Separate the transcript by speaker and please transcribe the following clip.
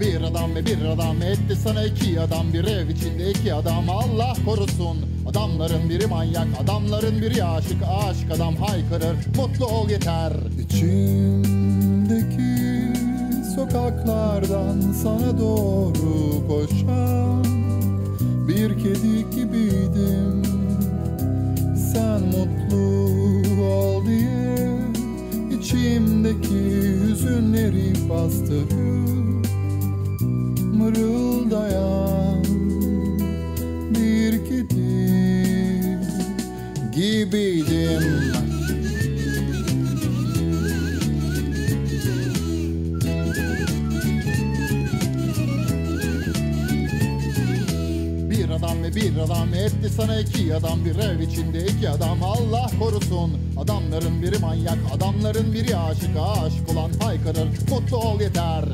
Speaker 1: Bir adam ve bir adam etti sana iki adam. Bir ev içinde iki adam Allah korusun. Adamların biri manyak adamların biri aşık. Aşık adam haykırır mutlu ol yeter.
Speaker 2: İçimdeki sokaklardan sana doğru koşan bir kedi gibiydim. Sen mutlu içimdeki hüzünleri bastırıp mırıldayan bir kedi
Speaker 1: Gibiydim adam ve bir adam etti sana iki adam. Bir ev içinde iki adam. Allah korusun. Adamların biri manyak adamların biri aşık. Aşık olan haykırır. Mutlu ol yeter